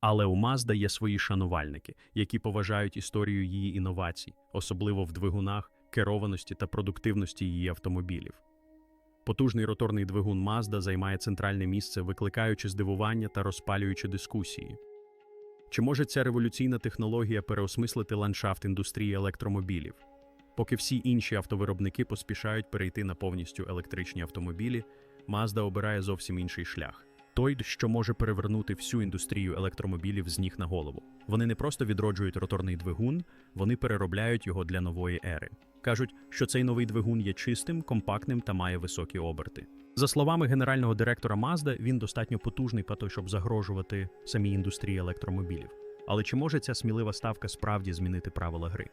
Але у Mazda є свої шанувальники, які поважають історію її інновацій, особливо в двигунах, керованості та продуктивності її автомобілів. Потужний роторний двигун Mazda займає центральне місце, викликаючи здивування та розпалюючи дискусії. Чи може ця революційна технологія переосмислити ландшафт індустрії електромобілів? Поки всі інші автовиробники поспішають перейти на повністю електричні автомобілі, Mazda обирає зовсім інший шлях. Той, що може перевернути всю індустрію електромобілів з ніг на голову. Вони не просто відроджують роторний двигун, вони переробляють його для нової ери. Кажуть, що цей новий двигун є чистим, компактним та має високі оберти. За словами генерального директора Mazda, він достатньо потужний по той, щоб загрожувати самій індустрії електромобілів. Але чи може ця смілива ставка справді змінити правила гри?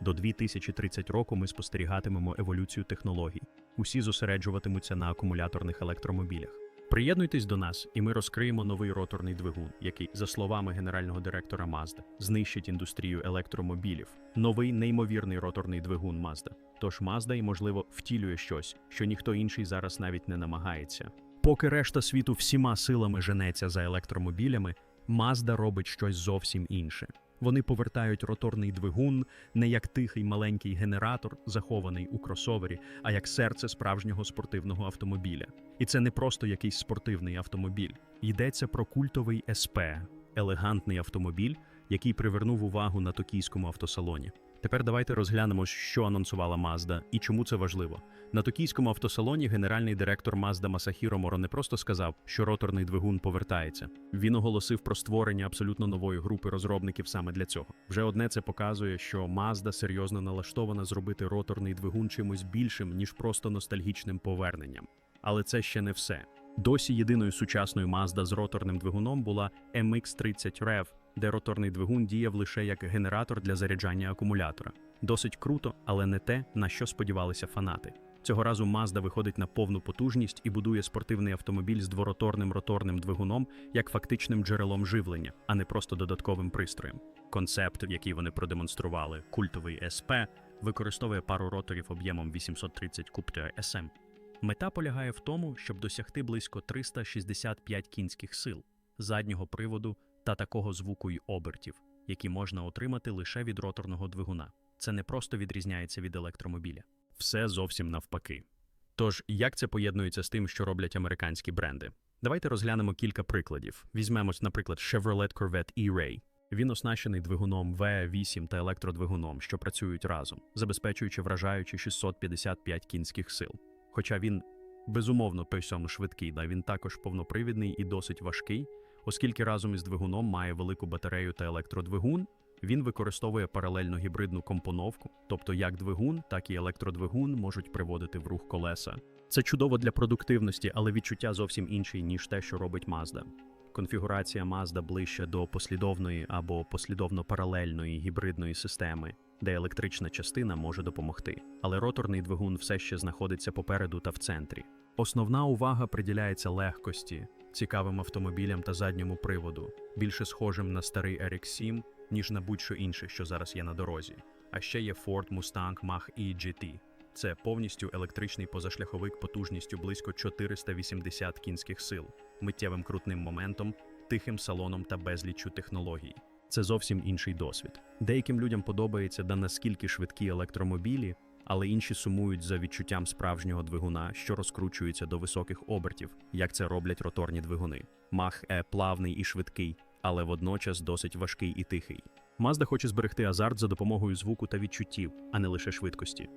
До 2030 року ми спостерігатимемо еволюцію технологій. Усі зосереджуватимуться на акумуляторних електромобілях. Приєднуйтесь до нас, і ми розкриємо новий роторний двигун, який, за словами генерального директора Mazda, знищить індустрію електромобілів. Новий неймовірний роторний двигун Mazda. Тож Mazda й, можливо, втілює щось, що ніхто інший зараз навіть не намагається. Поки решта світу всіма силами женеться за електромобілями, Mazda робить щось зовсім інше. Вони повертають роторний двигун не як тихий маленький генератор, захований у кросовері, а як серце справжнього спортивного автомобіля. І це не просто якийсь спортивний автомобіль. Йдеться про культовий СП, елегантний автомобіль, який привернув увагу на токійському автосалоні. Тепер давайте розглянемо, що анонсувала Mazda і чому це важливо. На токійському автосалоні генеральний директор Mazda Масахіро Моро не просто сказав, що роторний двигун повертається. Він оголосив про створення абсолютно нової групи розробників саме для цього. Вже одне це показує, що Mazda серйозно налаштована зробити роторний двигун чимось більшим, ніж просто ностальгічним поверненням. Але це ще не все. Досі єдиною сучасною Mazda з роторним двигуном була MX-30 REV, де роторний двигун діяв лише як генератор для заряджання акумулятора. Досить круто, але не те, на що сподівалися фанати. Цього разу Mazda виходить на повну потужність і будує спортивний автомобіль з двороторним роторним двигуном як фактичним джерелом живлення, а не просто додатковим пристроєм. Концепт, який вони продемонстрували, культовий СП, використовує пару роторів об'ємом 830 куб СМ. Мета полягає в тому, щоб досягти близько 365 кінських сил, заднього приводу та такого звуку й обертів, які можна отримати лише від роторного двигуна. Це не просто відрізняється від електромобіля. Все зовсім навпаки. Тож, як це поєднується з тим, що роблять американські бренди? Давайте розглянемо кілька прикладів. Візьмемо, наприклад, Chevrolet Corvette E-Ray. Він оснащений двигуном V8 та електродвигуном, що працюють разом, забезпечуючи вражаючі 655 кінських сил. Хоча він безумовно при цьому швидкий, да він також повнопривідний і досить важкий, оскільки разом із двигуном має велику батарею та електродвигун. Він використовує паралельно гібридну компоновку, тобто як двигун, так і електродвигун можуть приводити в рух колеса. Це чудово для продуктивності, але відчуття зовсім інший, ніж те, що робить Mazda. Конфігурація Mazda ближче до послідовної або послідовно-паралельної гібридної системи, де електрична частина може допомогти, але роторний двигун все ще знаходиться попереду та в центрі. Основна увага приділяється легкості, цікавим автомобілям та задньому приводу, більше схожим на старий RX-7, ніж на будь-що інше, що зараз є на дорозі. А ще є Ford Mustang Mach-E GT. Це повністю електричний позашляховик потужністю близько 480 кінських сил, миттєвим крутним моментом, тихим салоном та безліччю технологій. Це зовсім інший досвід. Деяким людям подобається да наскільки швидкі електромобілі, але інші сумують за відчуттям справжнього двигуна, що розкручується до високих обертів, як це роблять роторні двигуни. Мах Е плавний і швидкий, але водночас досить важкий і тихий. Mazda хоче зберегти азарт за допомогою звуку та відчуттів, а не лише швидкості.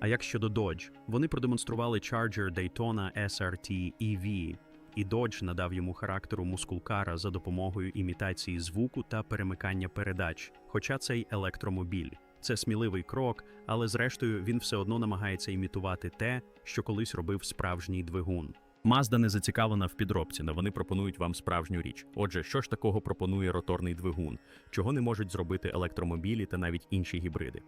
А як щодо Dodge? Вони продемонстрували Charger Daytona SRT EV, і Dodge надав йому характеру мускулкара за допомогою імітації звуку та перемикання передач, хоча це й електромобіль. Це сміливий крок, але зрештою він все одно намагається імітувати те, що колись робив справжній двигун. Мазда не зацікавлена в підробці, але вони пропонують вам справжню річ. Отже, що ж такого пропонує роторний двигун, чого не можуть зробити електромобілі та навіть інші гібриди?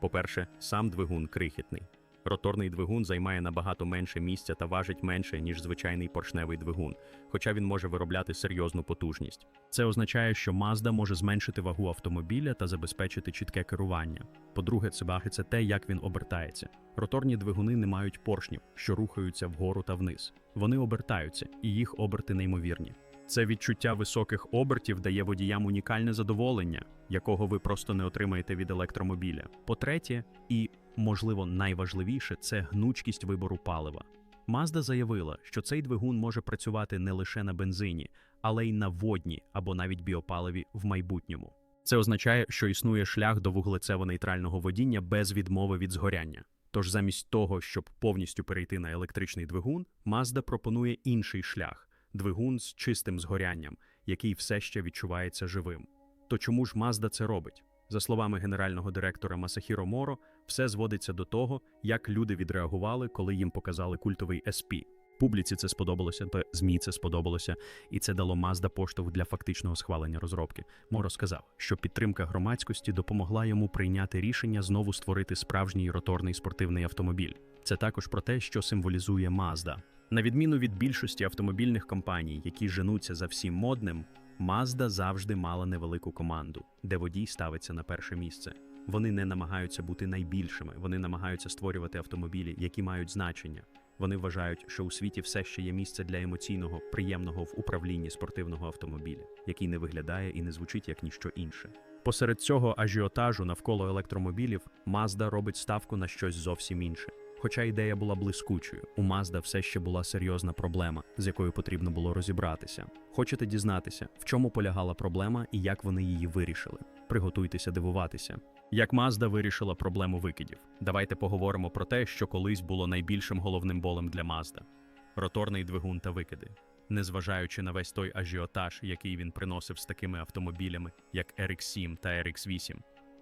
По-перше, сам двигун крихітний. Роторний двигун займає набагато менше місця та важить менше, ніж звичайний поршневий двигун, хоча він може виробляти серйозну потужність. Це означає, що Mazda може зменшити вагу автомобіля та забезпечити чітке керування. По-друге, це ваги це те, як він обертається. Роторні двигуни не мають поршнів, що рухаються вгору та вниз. Вони обертаються, і їх оберти неймовірні. Це відчуття високих обертів дає водіям унікальне задоволення, якого ви просто не отримаєте від електромобіля. По-третє, і можливо найважливіше, це гнучкість вибору палива. Mazda заявила, що цей двигун може працювати не лише на бензині, але й на водні або навіть біопаливі в майбутньому. Це означає, що існує шлях до вуглецево-нейтрального водіння без відмови від згоряння. Тож замість того, щоб повністю перейти на електричний двигун, Mazda пропонує інший шлях двигун з чистим згорянням, який все ще відчувається живим. То чому ж Mazda це робить? За словами генерального директора Масахіро Моро, все зводиться до того, як люди відреагували, коли їм показали культовий SP. Публіці це сподобалося, та ЗМІ це сподобалося, і це дало Mazda поштовх для фактичного схвалення розробки. Моро сказав, що підтримка громадськості допомогла йому прийняти рішення знову створити справжній роторний спортивний автомобіль. Це також про те, що символізує Mazda. На відміну від більшості автомобільних компаній, які женуться за всім модним, Mazda завжди мала невелику команду, де водій ставиться на перше місце. Вони не намагаються бути найбільшими, вони намагаються створювати автомобілі, які мають значення. Вони вважають, що у світі все ще є місце для емоційного, приємного в управлінні спортивного автомобіля, який не виглядає і не звучить як ніщо інше. Посеред цього ажіотажу навколо електромобілів Mazda робить ставку на щось зовсім інше. Хоча ідея була блискучою, у Mazda все ще була серйозна проблема, з якою потрібно було розібратися. Хочете дізнатися, в чому полягала проблема і як вони її вирішили? Приготуйтеся дивуватися. Як Mazda вирішила проблему викидів? Давайте поговоримо про те, що колись було найбільшим головним болем для Mazda – роторний двигун та викиди. Незважаючи на весь той ажіотаж, який він приносив з такими автомобілями, як RX-7 та RX-8,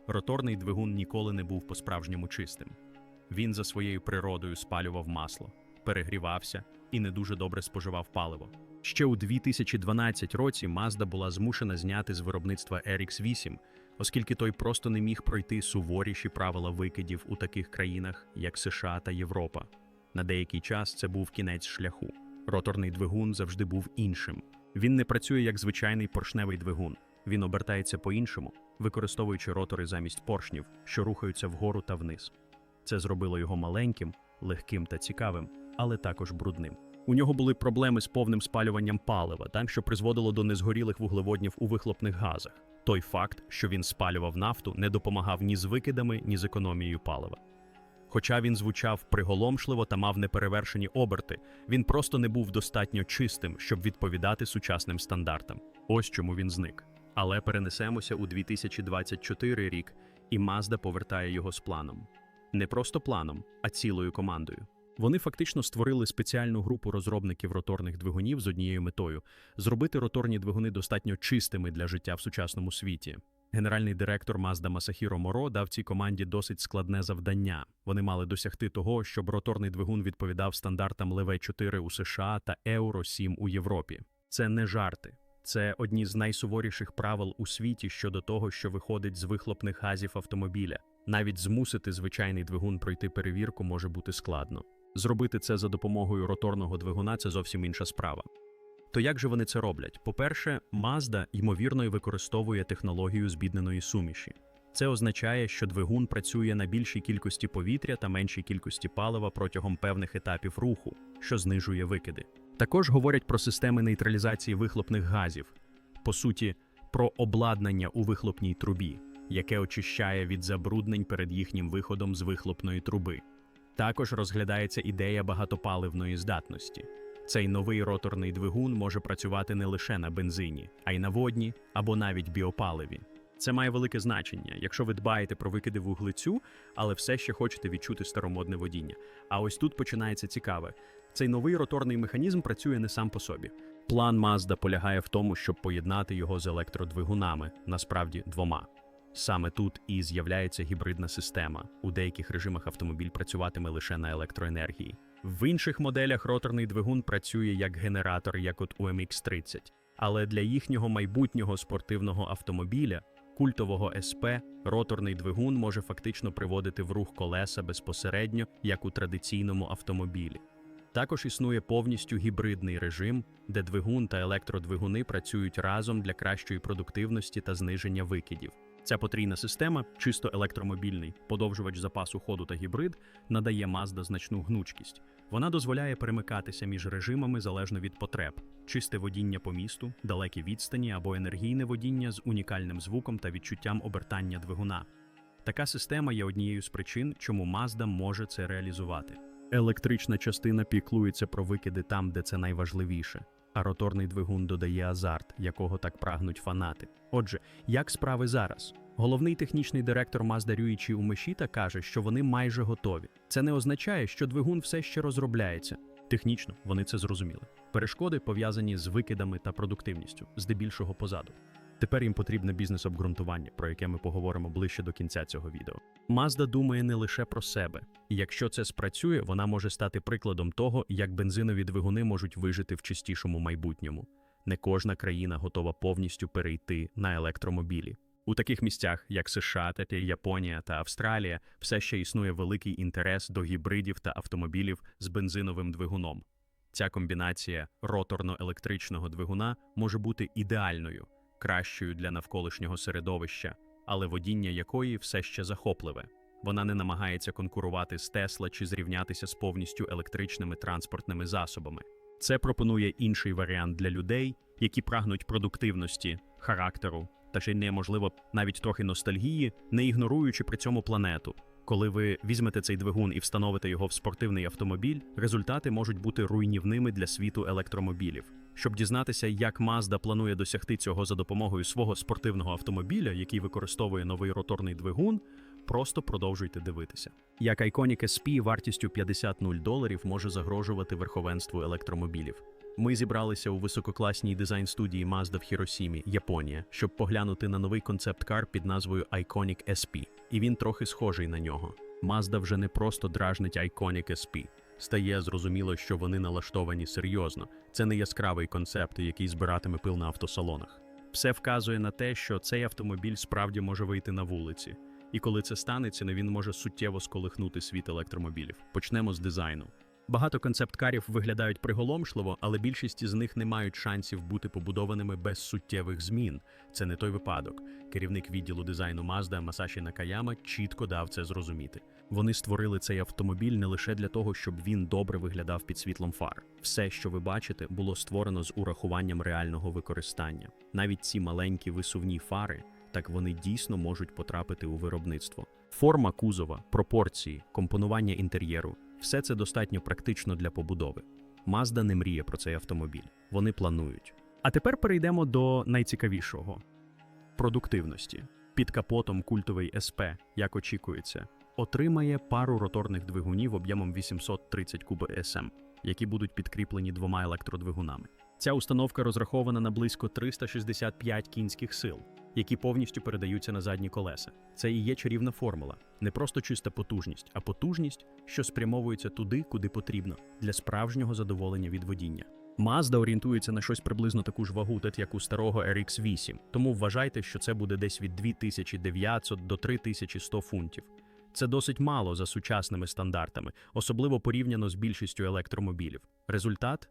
роторний двигун ніколи не був по-справжньому чистим. Він за своєю природою спалював масло, перегрівався і не дуже добре споживав паливо. Ще у 2012 році Mazda була змушена зняти з виробництва RX-8, оскільки той просто не міг пройти суворіші правила викидів у таких країнах, як США та Європа. На деякий час це був кінець шляху. Роторний двигун завжди був іншим. Він не працює як звичайний поршневий двигун. Він обертається по-іншому, використовуючи ротори замість поршнів, що рухаються вгору та вниз. Це зробило його маленьким, легким та цікавим, але також брудним. У нього були проблеми з повним спалюванням палива, там що призводило до незгорілих вуглеводнів у вихлопних газах. Той факт, що він спалював нафту, не допомагав ні з викидами, ні з економією палива. Хоча він звучав приголомшливо та мав неперевершені оберти, він просто не був достатньо чистим, щоб відповідати сучасним стандартам. Ось чому він зник. Але перенесемося у 2024 рік, і Mazda повертає його з планом. Не просто планом, а цілою командою. Вони фактично створили спеціальну групу розробників роторних двигунів з однією метою зробити роторні двигуни достатньо чистими для життя в сучасному світі. Генеральний директор Mazda Масахіро Моро дав цій команді досить складне завдання. Вони мали досягти того, щоб роторний двигун відповідав стандартам лв 4 у США та Euro 7 у Європі. Це не жарти. Це одні з найсуворіших правил у світі щодо того, що виходить з вихлопних газів автомобіля. Навіть змусити звичайний двигун пройти перевірку може бути складно. Зробити це за допомогою роторного двигуна це зовсім інша справа. То як же вони це роблять? По-перше, Mazda, ймовірно, використовує технологію збідненої суміші. Це означає, що двигун працює на більшій кількості повітря та меншій кількості палива протягом певних етапів руху, що знижує викиди. Також говорять про системи нейтралізації вихлопних газів, по суті, про обладнання у вихлопній трубі, яке очищає від забруднень перед їхнім виходом з вихлопної труби. Також розглядається ідея багатопаливної здатності. Цей новий роторний двигун може працювати не лише на бензині, а й на водні або навіть біопаливі. Це має велике значення, якщо ви дбаєте про викиди вуглецю, але все ще хочете відчути старомодне водіння. А ось тут починається цікаве. Цей новий роторний механізм працює не сам по собі. План Mazda полягає в тому, щоб поєднати його з електродвигунами, насправді двома. Саме тут і з'являється гібридна система. У деяких режимах автомобіль працюватиме лише на електроенергії. В інших моделях роторний двигун працює як генератор, як от у MX-30. Але для їхнього майбутнього спортивного автомобіля, культового СП, роторний двигун може фактично приводити в рух колеса безпосередньо, як у традиційному автомобілі. Також існує повністю гібридний режим, де двигун та електродвигуни працюють разом для кращої продуктивності та зниження викидів. Ця потрійна система, чисто електромобільний, подовжувач запасу ходу та гібрид, надає Mazda значну гнучкість. Вона дозволяє перемикатися між режимами залежно від потреб: чисте водіння по місту, далекі відстані або енергійне водіння з унікальним звуком та відчуттям обертання двигуна. Така система є однією з причин, чому Mazda може це реалізувати. Електрична частина піклується про викиди там, де це найважливіше, а роторний двигун додає азарт, якого так прагнуть фанати. Отже, як справи зараз? Головний технічний директор Mazda Рюїчі Умешіта каже, що вони майже готові. Це не означає, що двигун все ще розробляється. Технічно вони це зрозуміли. Перешкоди пов'язані з викидами та продуктивністю, здебільшого позаду. Тепер їм потрібне бізнес-обґрунтування, про яке ми поговоримо ближче до кінця цього відео. Mazda думає не лише про себе, і якщо це спрацює, вона може стати прикладом того, як бензинові двигуни можуть вижити в чистішому майбутньому. Не кожна країна готова повністю перейти на електромобілі. У таких місцях, як США, та Японія та Австралія, все ще існує великий інтерес до гібридів та автомобілів з бензиновим двигуном. Ця комбінація роторно-електричного двигуна може бути ідеальною, кращою для навколишнього середовища, але водіння якої все ще захопливе. Вона не намагається конкурувати з Тесла чи зрівнятися з повністю електричними транспортними засобами. Це пропонує інший варіант для людей, які прагнуть продуктивності, характеру та ще й неможливо навіть трохи ностальгії, не ігноруючи при цьому планету. Коли ви візьмете цей двигун і встановите його в спортивний автомобіль, результати можуть бути руйнівними для світу електромобілів. Щоб дізнатися, як Mazda планує досягти цього за допомогою свого спортивного автомобіля, який використовує новий роторний двигун, просто продовжуйте дивитися. Як Iconic SP вартістю 50 0 доларів може загрожувати верховенству електромобілів. Ми зібралися у висококласній дизайн-студії Mazda в Хіросімі, Японія, щоб поглянути на новий концепт-кар під назвою Iconic SP. І він трохи схожий на нього. Mazda вже не просто дражнить Iconic SP. Стає зрозуміло, що вони налаштовані серйозно. Це не яскравий концепт, який збиратиме пил на автосалонах. Все вказує на те, що цей автомобіль справді може вийти на вулиці. І коли це станеться, він може суттєво сколихнути світ електромобілів. Почнемо з дизайну. Багато концепт-карів виглядають приголомшливо, але більшість із них не мають шансів бути побудованими без суттєвих змін. Це не той випадок. Керівник відділу дизайну Mazda Масаші Накаяма чітко дав це зрозуміти. Вони створили цей автомобіль не лише для того, щоб він добре виглядав під світлом фар. Все, що ви бачите, було створено з урахуванням реального використання. Навіть ці маленькі висувні фари, так вони дійсно можуть потрапити у виробництво. Форма кузова, пропорції, компонування інтер'єру все це достатньо практично для побудови. Mazda не мріє про цей автомобіль. Вони планують. А тепер перейдемо до найцікавішого продуктивності. Під капотом культовий СП, як очікується, отримає пару роторних двигунів об'ємом 830 куб СМ, які будуть підкріплені двома електродвигунами. Ця установка розрахована на близько 365 кінських сил, які повністю передаються на задні колеса. Це і є чарівна формула, не просто чиста потужність, а потужність, що спрямовується туди, куди потрібно, для справжнього задоволення від водіння. Mazda орієнтується на щось приблизно таку ж вагу, так як у старого RX-8, тому вважайте, що це буде десь від 2900 до 3100 фунтів. Це досить мало за сучасними стандартами, особливо порівняно з більшістю електромобілів. Результат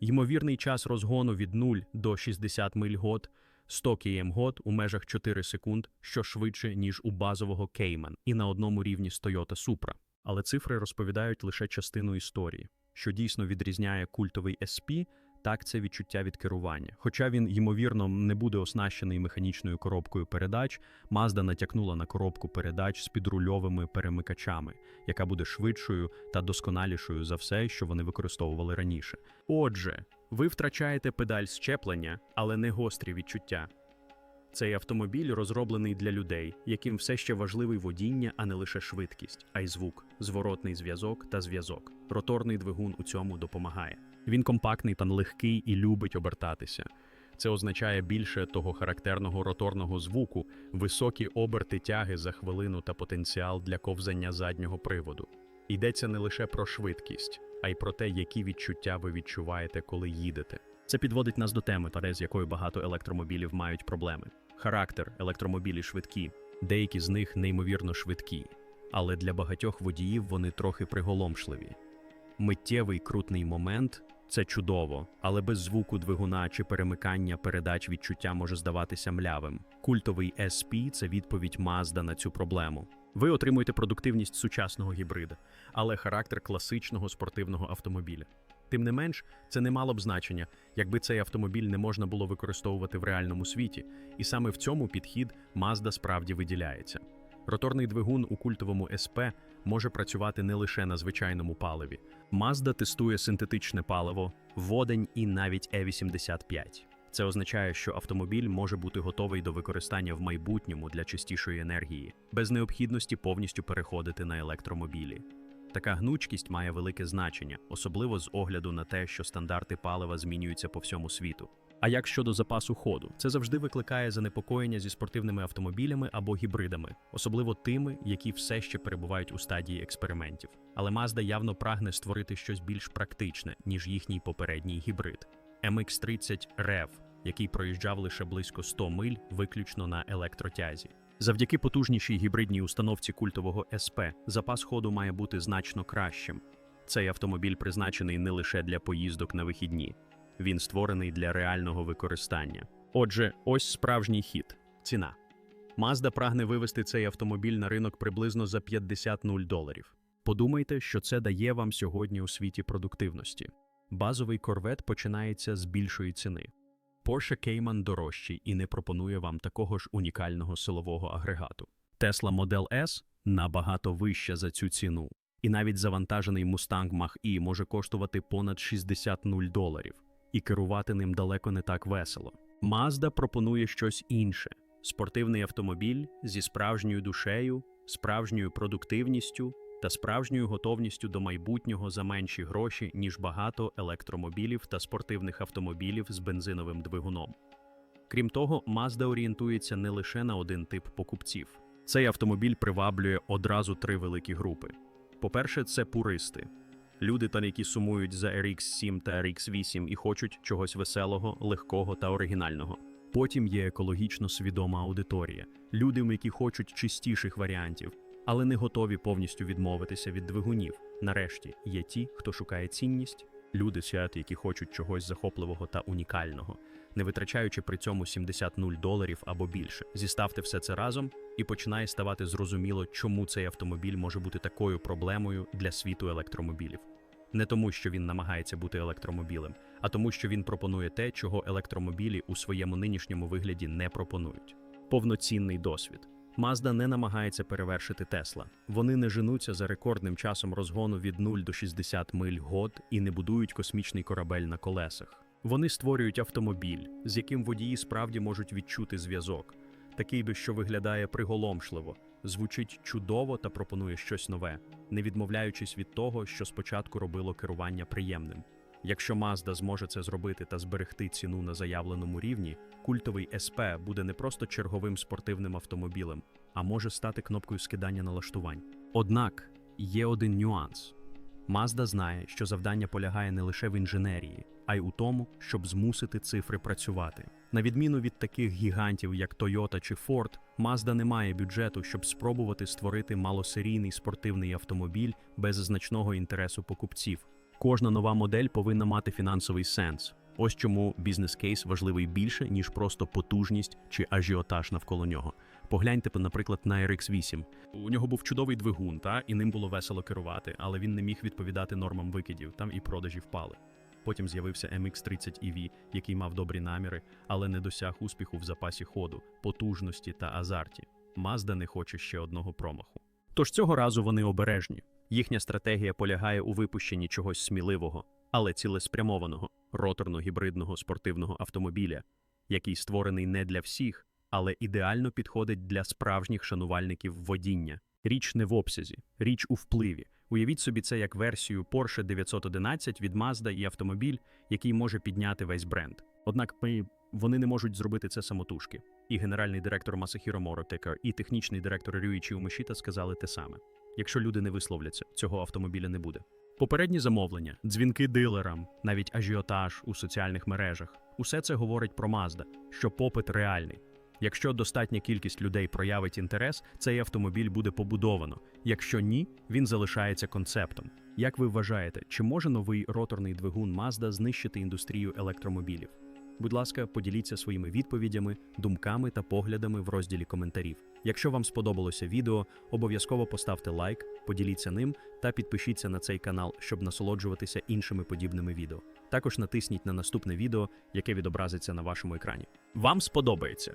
ймовірний час розгону від 0 до 60 миль год, 100 км год у межах 4 секунд, що швидше, ніж у базового Cayman і на одному рівні з Toyota Supra. Але цифри розповідають лише частину історії. Що дійсно відрізняє культовий SP, так це відчуття від керування. Хоча він, ймовірно, не буде оснащений механічною коробкою передач, Mazda натякнула на коробку передач з підрульовими перемикачами, яка буде швидшою та досконалішою за все, що вони використовували раніше. Отже, ви втрачаєте педаль щеплення, але не гострі відчуття. Цей автомобіль розроблений для людей, яким все ще важливий водіння, а не лише швидкість, а й звук, зворотний зв'язок та зв'язок. Роторний двигун у цьому допомагає. Він компактний та легкий і любить обертатися. Це означає більше того характерного роторного звуку, високі оберти тяги за хвилину та потенціал для ковзання заднього приводу. Йдеться не лише про швидкість, а й про те, які відчуття ви відчуваєте, коли їдете. Це підводить нас до теми, та з якою багато електромобілів мають проблеми. Характер електромобілі швидкі, деякі з них неймовірно швидкі, але для багатьох водіїв вони трохи приголомшливі. Миттєвий крутний момент це чудово, але без звуку двигуна чи перемикання передач відчуття може здаватися млявим. Культовий SP – це відповідь Mazda на цю проблему. Ви отримуєте продуктивність сучасного гібрида, але характер класичного спортивного автомобіля. Тим не менш, це не мало б значення, якби цей автомобіль не можна було використовувати в реальному світі, і саме в цьому підхід Mazda справді виділяється. Роторний двигун у культовому СП може працювати не лише на звичайному паливі. Mazda тестує синтетичне паливо, водень і навіть E85. Це означає, що автомобіль може бути готовий до використання в майбутньому для чистішої енергії, без необхідності повністю переходити на електромобілі. Така гнучкість має велике значення, особливо з огляду на те, що стандарти палива змінюються по всьому світу. А як щодо запасу ходу, це завжди викликає занепокоєння зі спортивними автомобілями або гібридами, особливо тими, які все ще перебувають у стадії експериментів. Але Mazda явно прагне створити щось більш практичне, ніж їхній попередній гібрид. MX-30 REV, який проїжджав лише близько 100 миль виключно на електротязі. Завдяки потужнішій гібридній установці культового СП запас ходу має бути значно кращим. Цей автомобіль призначений не лише для поїздок на вихідні, він створений для реального використання. Отже, ось справжній хід ціна. Mazda прагне вивести цей автомобіль на ринок приблизно за 50 нуль доларів. Подумайте, що це дає вам сьогодні у світі продуктивності. Базовий корвет починається з більшої ціни. Porsche Cayman дорожчий і не пропонує вам такого ж унікального силового агрегату. Tesla Model S набагато вища за цю ціну. І навіть завантажений Mustang Mach-E може коштувати понад 60 нуль доларів, і керувати ним далеко не так весело. Mazda пропонує щось інше: спортивний автомобіль зі справжньою душею, справжньою продуктивністю та справжньою готовністю до майбутнього за менші гроші, ніж багато електромобілів та спортивних автомобілів з бензиновим двигуном. Крім того, Mazda орієнтується не лише на один тип покупців. Цей автомобіль приваблює одразу три великі групи. По-перше, це пуристи. Люди, та які сумують за RX-7 та RX-8 і хочуть чогось веселого, легкого та оригінального. Потім є екологічно свідома аудиторія, люди, які хочуть чистіших варіантів, але не готові повністю відмовитися від двигунів. Нарешті є ті, хто шукає цінність, люди свят, які хочуть чогось захопливого та унікального, не витрачаючи при цьому 70 нуль доларів або більше. Зіставте все це разом і починає ставати зрозуміло, чому цей автомобіль може бути такою проблемою для світу електромобілів. Не тому, що він намагається бути електромобілем, а тому, що він пропонує те, чого електромобілі у своєму нинішньому вигляді не пропонують. Повноцінний досвід. Mazda не намагається перевершити Тесла. Вони не женуться за рекордним часом розгону від 0 до 60 миль год і не будують космічний корабель на колесах. Вони створюють автомобіль, з яким водії справді можуть відчути зв'язок, такий би, що виглядає приголомшливо, звучить чудово та пропонує щось нове, не відмовляючись від того, що спочатку робило керування приємним. Якщо Mazda зможе це зробити та зберегти ціну на заявленому рівні, культовий СП буде не просто черговим спортивним автомобілем, а може стати кнопкою скидання налаштувань. Однак є один нюанс: Mazda знає, що завдання полягає не лише в інженерії, а й у тому, щоб змусити цифри працювати. На відміну від таких гігантів, як Toyota чи Ford, Mazda не має бюджету, щоб спробувати створити малосерійний спортивний автомобіль без значного інтересу покупців. Кожна нова модель повинна мати фінансовий сенс. Ось чому бізнес-кейс важливий більше, ніж просто потужність чи ажіотаж навколо нього. Погляньте, наприклад, на RX-8. У нього був чудовий двигун, та і ним було весело керувати, але він не міг відповідати нормам викидів, там і продажі впали. Потім з'явився MX-30 EV, який мав добрі наміри, але не досяг успіху в запасі ходу, потужності та азарті. Mazda не хоче ще одного промаху. Тож цього разу вони обережні. Їхня стратегія полягає у випущенні чогось сміливого, але цілеспрямованого роторно-гібридного спортивного автомобіля, який створений не для всіх, але ідеально підходить для справжніх шанувальників водіння. Річ не в обсязі, річ у впливі. Уявіть собі це як версію Porsche 911 від Mazda і автомобіль, який може підняти весь бренд. Однак ми, вони не можуть зробити це самотужки. І генеральний директор Масахіро Моротека, і технічний директор Рюїчі Умешіта сказали те саме. Якщо люди не висловляться, цього автомобіля не буде. Попередні замовлення, дзвінки дилерам, навіть ажіотаж у соціальних мережах усе це говорить про Mazda, що попит реальний. Якщо достатня кількість людей проявить інтерес, цей автомобіль буде побудовано. Якщо ні, він залишається концептом. Як ви вважаєте, чи може новий роторний двигун Mazda знищити індустрію електромобілів? Будь ласка, поділіться своїми відповідями, думками та поглядами в розділі коментарів. Якщо вам сподобалося відео, обов'язково поставте лайк, поділіться ним та підпишіться на цей канал, щоб насолоджуватися іншими подібними відео. Також натисніть на наступне відео, яке відобразиться на вашому екрані. Вам сподобається.